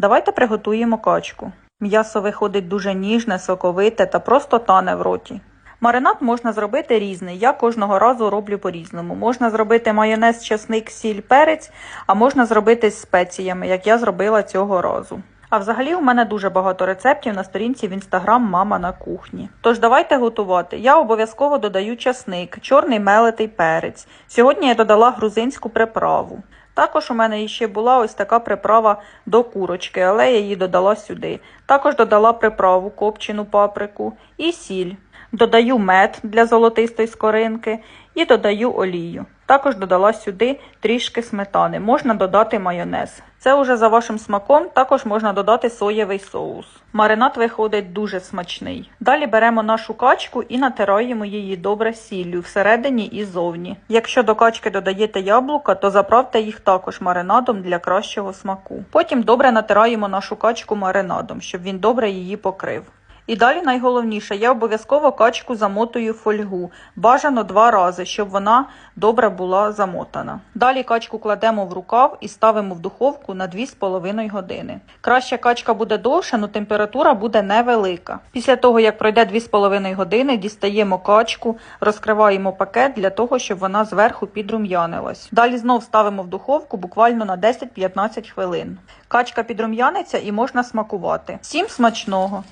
Давайте приготуємо качку. М'ясо виходить дуже ніжне, соковите та просто тане в роті. Маринад можна зробити різний. Я кожного разу роблю по-різному. Можна зробити майонез, чесник, сіль, перець, а можна зробити з спеціями, як я зробила цього разу. А взагалі у мене дуже багато рецептів на сторінці в інстаграм Мама на кухні. Тож давайте готувати. Я обов'язково додаю часник, чорний мелитий перець. Сьогодні я додала грузинську приправу. Також у мене іще була ось така приправа до курочки, але я її додала сюди. Також додала приправу, копчену паприку і сіль. Додаю мед для золотистої скоринки і додаю олію. Також додала сюди трішки сметани. Можна додати майонез. Це уже за вашим смаком. Також можна додати соєвий соус. Маринад виходить дуже смачний. Далі беремо нашу качку і натираємо її добре сіллю всередині і зовні. Якщо до качки додаєте яблука, то заправте їх також маринадом для кращого смаку. Потім добре натираємо нашу качку маринадом, щоб він добре її покрив. І далі найголовніше, я обов'язково качку замотую фольгу. Бажано два рази, щоб вона добре була замотана. Далі качку кладемо в рукав і ставимо в духовку на 2,5 години. Краще качка буде довше, але температура буде невелика. Після того, як пройде 2,5 години, дістаємо качку, розкриваємо пакет для того, щоб вона зверху підрум'янилась. Далі знов ставимо в духовку буквально на 10-15 хвилин. Качка підрум'яниться і можна смакувати. Всім смачного!